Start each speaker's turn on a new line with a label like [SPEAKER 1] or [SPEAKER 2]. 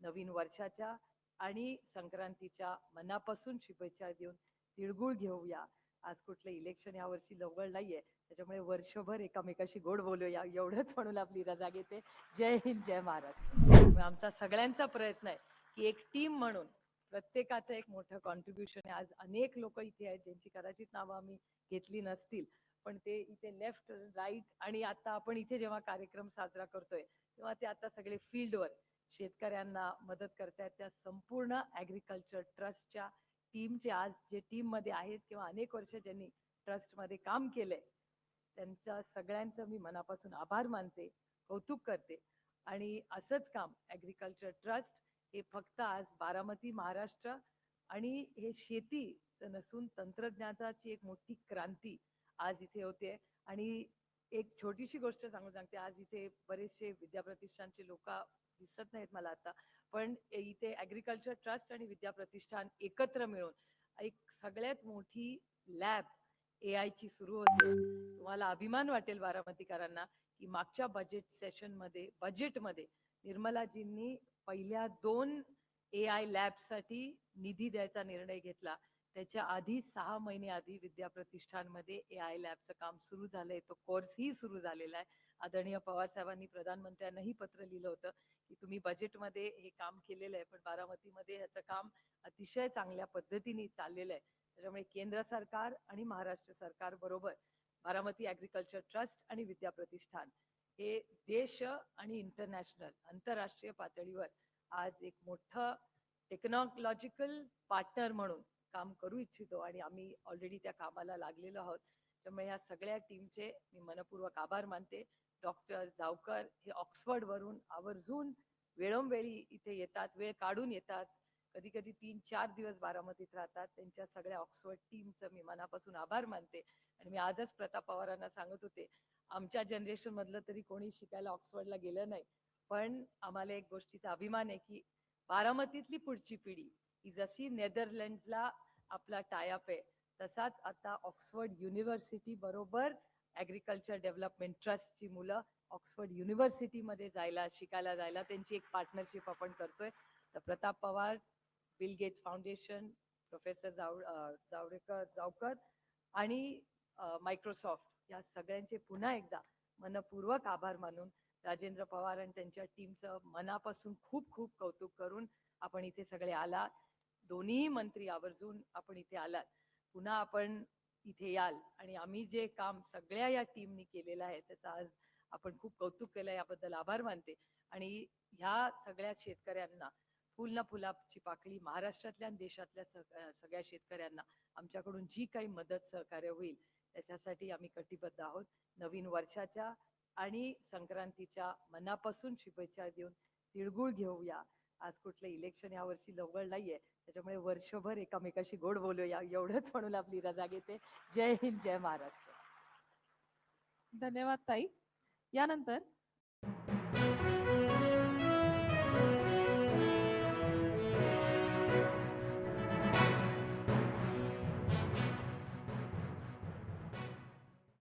[SPEAKER 1] नवीन वर्षाच्या आणि संक्रांतीच्या मनापासून शुभेच्छा देऊन तिळगुळ घेऊया. आज कुठलं इलेक्शन यावर्षी जवळ नाहीये. त्याच्यामुळे वर्षभर एकामेकाशी गोड बोलूया. एवढंच म्हणून आपली रजा घेते. जय हिंद जय महाराष्ट्र. आमचा सगळ्यांचा प्रयत्न आहे की एक टीम म्हणून प्रत्येकाचं एक मोठं कॉन्ट्रीब्युशन आहे. आज अनेक लोक इथे आहेत ज्यांची कदाचित नावं आम्ही घेतली नसतील. पण ते इथे लेफ्ट राईट आणि आता आपण इथे जेव्हा कार्यक्रम साजरा करतोय तेव्हा ते आता सगळे फील्डवर शेतकऱ्यांना मदत करतायत. त्या संपूर्ण ॲग्रिकल्चर ट्रस्टच्या टीमचे आज जे टीममध्ये आहेत किंवा अनेक वर्ष ज्यांनी ट्रस्टमध्ये काम केलंय त्यांचा सगळ्यांचं मी मनापासून आभार मानते कौतुक करते. आणि असंच काम ॲग्रिकल्चर ट्रस्ट हे फक्त आज बारामती महाराष्ट्र आणि हे शेती नसून तंत्रज्ञानाची एक मोठी क्रांती आज इथे होते. आणि एक छोटीशी गोष्ट सांगून सांगते. आज इथे बरेचसे विद्याप्रतिष्ठानचे लोक दिसत नाहीत मला आता पण इथे ऍग्रिकल्चर ट्रस्ट आणि विद्याप्रतिष्ठान एकत्र मिळून एक सगळ्यात मोठी लॅब ए आय ची सुरू होते. तुम्हाला अभिमान वाटेल बारामतीकरांना की मागच्या बजेट सेशनमध्ये बजेटमध्ये निर्मलाजींनी पहिल्या दोन ए आय लॅबसाठी निधी द्यायचा निर्णय घेतला. त्याच्या आधी सहा महिने आधी विद्याप्रतिष्ठानमध्ये ए आय लॅबचं काम सुरू झालंय. तो कोर्सही सुरू झालेला आहे. आदरणीय पवार साहेबांनी प्रधानमंत्र्यांनाही पत्र लिहिलं होतं की तुम्ही बजेटमध्ये हे काम केलेलं आहे पण बारामतीमध्ये ह्याचं काम अतिशय चांगल्या पद्धतीने चाललेलं आहे. त्याच्यामुळे केंद्र सरकार आणि महाराष्ट्र सरकार बरोबर बारामती ऍग्रिकल्चर ट्रस्ट आणि विद्याप्रतिष्ठान हे देश आणि इंटरनॅशनल आंतरराष्ट्रीय पातळीवर आज एक मोठं टेक्नॉलॉजिकल पार्टनर म्हणून काम करू इच्छितो आणि आम्ही ऑलरेडी त्या कामाला लागलेलो आहोत. त्यामुळे या सगळ्या टीमचे मी मनपूर्वक आभार मानते. डॉक्टर जावकर हे ऑक्सफर्ड वरून आवर्जून वेळोवेळी इथे येतात वेळ काढून येतात. कधी कधी तीन चार दिवस बारामतीत राहतात. त्यांच्या सगळ्या ऑक्सफर्ड टीमचं मी मनापासून आभार मानते. आणि मी आजच प्रताप पवारांना सांगत होते आमच्या जनरेशन मधलं तरी कोणी शिकायला ऑक्सफर्डला गेलं नाही. पण आम्हाला एक गोष्टीचा अभिमान आहे की बारामतीतली पुढची पिढी जशी नेदरलँड्सला आपला टायअप आहे. तसाच आता ऑक्सफर्ड युनिव्हर्सिटी बरोबर ऍग्रिकल्चर डेव्हलपमेंट ट्रस्टची मुलं ऑक्सफर्ड युनिव्हर्सिटीमध्ये जायला शिकायला जायला त्यांची एक पार्टनरशिप आपण करतोय. तर Pratap Pawar Bill Gates Foundation professor जाव जावडेकर जावकर आणि मायक्रोसॉफ्ट या सगळ्यांचे पुन्हा एकदा मनपूर्वक आभार मानून राजेंद्र पवार आणि त्यांच्या टीमचं मनापासून खूप खूप कौतुक करून आपण इथे सगळे आला दोन्ही मंत्री आवर्जून आपण इथे आलात. पुन्हा आपण इथे याल. आणि आम्ही जे काम सगळ्या या टीमनी केलेलं आहे त्याचं आज आपण खूप कौतुक केलं याबद्दल आभार मानते. आणि ह्या सगळ्या शेतकऱ्यांना फुल ना फुलाची पाकळी महाराष्ट्रातल्या आणि देशातल्या सग- सगळ्या शेतकऱ्यांना आमच्याकडून जी काही मदत सहकार्य होईल त्याच्यासाठी आम्ही कटिबद्ध आहोत. नवीन वर्षाच्या आणि संक्रांतीच्या मनापासून शुभेच्छा देऊन तिळगुळ घेऊया. आज कुठलं इलेक्शन यावर्षी लवकर नाहीये. त्याच्यामुळे वर्षभर एकामेकाशी गोड बोलूया. एवढंच म्हणून आपली रजा घेते. जय हिंद जय महाराष्ट्र.
[SPEAKER 2] धन्यवाद ताई. यानंतर